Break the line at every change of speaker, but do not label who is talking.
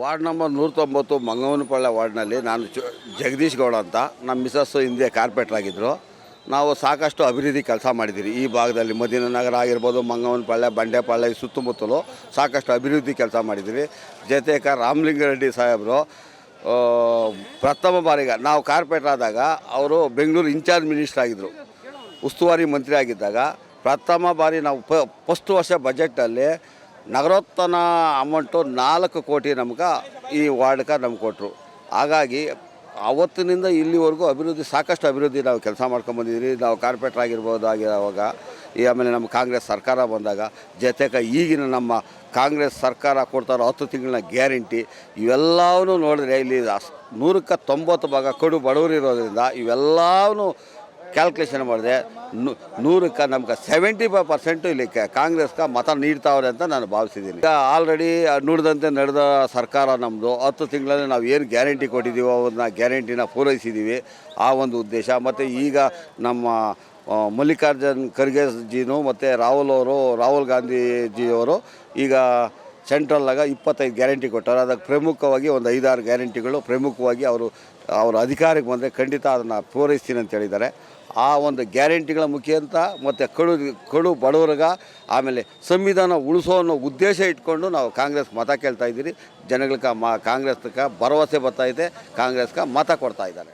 Ward number ನೂರ ತೊಂಬತ್ತು ಮಂಗವನಪಾಳ್ಯ ವಾರ್ಡ್ನಲ್ಲಿ ನಾನು ಜಗದೀಶ್ ಗೌಡ ಅಂತ, ನಮ್ಮ ಮಿಸಸ್ಸು ಹಿಂದೆ ಕಾರ್ಪೆಟ್ರ್ ಆಗಿದ್ದರು ನಾವು ಸಾಕಷ್ಟು ಅಭಿವೃದ್ಧಿ ಕೆಲಸ ಮಾಡಿದ್ದೀರಿ. ಈ ಭಾಗದಲ್ಲಿ ಮದಿನ ನಗರ ಆಗಿರ್ಬೋದು ಮಂಗವನಪಾಳ್ಯ ಬಂಡೆಪಾಳ್ಯ ಸುತ್ತಮುತ್ತಲು ಸಾಕಷ್ಟು ಅಭಿವೃದ್ಧಿ ಕೆಲಸ ಮಾಡಿದ್ದೀರಿ. ಜೊತೆಗ ರಾಮಲಿಂಗಾರೆಡ್ಡಿ ಸಾಹೇಬರು ಪ್ರಥಮ ಬಾರಿಗೆ ನಾವು ಕಾರ್ಪೆಟ್ರ್ ಆದಾಗ ಅವರು ಬೆಂಗಳೂರು ಇನ್ಚಾರ್ಜ್ ಮಿನಿಸ್ಟರ್ ಆಗಿದ್ದರು ಉಸ್ತುವಾರಿ ಮಂತ್ರಿ ಆಗಿದ್ದಾಗ ಪ್ರಥಮ ಬಾರಿ ನಾವು ಫಸ್ಟ್ ವರ್ಷ ಬಜೆಟಲ್ಲಿ ನಗರೋತ್ಥಾನ ಅಮೌಂಟು ನಾಲ್ಕು ಕೋಟಿ ನಮ್ಗೆ ಈ ವಾರ್ಡ್ಗೆ ನಮ್ಗೆ ಕೊಟ್ಟರು ಹಾಗಾಗಿ ಅವತ್ತಿನಿಂದ ಇಲ್ಲಿವರೆಗೂ ಅಭಿವೃದ್ಧಿ, ಸಾಕಷ್ಟು ಅಭಿವೃದ್ಧಿ ನಾವು ಕೆಲಸ ಮಾಡ್ಕೊಂಬಂದಿದ್ದೀವಿ ನಾವು ಕಾರ್ಪೊರೇಟರ್ ಆಗಿರ್ಬೋದು ಆಗಿರುವಾಗ, ಈ ಆಮೇಲೆ ನಮ್ಮ ಕಾಂಗ್ರೆಸ್ ಸರ್ಕಾರ ಬಂದಾಗ, ಜೊತೆಗೆ ಈಗಿನ ನಮ್ಮ ಕಾಂಗ್ರೆಸ್ ಸರ್ಕಾರ ಕೊಡ್ತಾರೋ ಹತ್ತು ತಿಂಗಳ ಗ್ಯಾರಂಟಿ ಇವೆಲ್ಲವೂ ನೋಡಿದ್ರೆ ಇಲ್ಲಿ ನೂರಕ್ಕೆ ತೊಂಬತ್ತು ಭಾಗ ಕಡು ಬಡವರು ಇರೋದ್ರಿಂದ ಇವೆಲ್ಲವೂ ಕ್ಯಾಲ್ಕುಲೇಷನ್ ಮಾಡಿದೆ ನೂರಕ್ಕೆ ನಮ್ಗೆ ಸೆವೆಂಟಿ ಫೈವ್ ಪರ್ಸೆಂಟು ಇಲ್ಲಿ ಕಾಂಗ್ರೆಸ್ಗೆ ಮತ ನೀಡ್ತಾವ್ರೆ ಅಂತ ನಾನು ಭಾವಿಸಿದ್ದೀನಿ. ಈಗ ಆಲ್ರೆಡಿ ನುಡಿದಂತೆ ನಡೆದ ಸರ್ಕಾರ ನಮ್ಮದು ಹತ್ತು ತಿಂಗಳಲ್ಲಿ ನಾವು ಏನು ಗ್ಯಾರಂಟಿ ಕೊಟ್ಟಿದ್ದೀವೋ ಅವನ್ನ ಗ್ಯಾರಂಟಿನ ಪೂರೈಸಿದ್ದೀವಿ, ಆ ಒಂದು ಉದ್ದೇಶ. ಮತ್ತು ಈಗ ನಮ್ಮ ಮಲ್ಲಿಕಾರ್ಜುನ್ ಖರ್ಗೆ ಜಿನು ಮತ್ತು ರಾಹುಲ್ ಅವರು ರಾಹುಲ್ ಅವರು ಈಗ ಸೆಂಟ್ರಲ್ಲಾಗ ಇಪ್ಪತ್ತೈದು ಗ್ಯಾರಂಟಿ ಕೊಟ್ಟರು ಅದಕ್ಕೆ ಪ್ರಮುಖವಾಗಿ ಒಂದು ಐದಾರು ಗ್ಯಾರಂಟಿಗಳು ಪ್ರಮುಖವಾಗಿ ಅವರು, ಅವರ ಅಧಿಕಾರಕ್ಕೆ ಬಂದರೆ ಖಂಡಿತ ಅದನ್ನು ಪೂರೈಸ್ತೀನಿ ಅಂತ ಹೇಳಿದ್ದಾರೆ. ಆ ಒಂದು ಗ್ಯಾರಂಟಿಗಳ ಮುಖ್ಯಂತ ಮತ್ತು ಕಡು ಕಡು ಬಡವರಿಗ ಆಮೇಲೆ ಸಂವಿಧಾನ ಉಳಿಸೋ ಅನ್ನೋ ಉದ್ದೇಶ ಇಟ್ಕೊಂಡು ನಾವು ಕಾಂಗ್ರೆಸ್ ಮತ ಕೇಳ್ತಾ ಇದ್ದೀರಿ. ಜನಗಳಿಗೆ ಮ, ಕಾಂಗ್ರೆಸ್ಗೆ ಭರವಸೆ ಬರ್ತಾಯಿದೆ ಕಾಂಗ್ರೆಸ್ಗೆ ಮತ ಕೊಡ್ತಾ ಇದ್ದಾರೆ.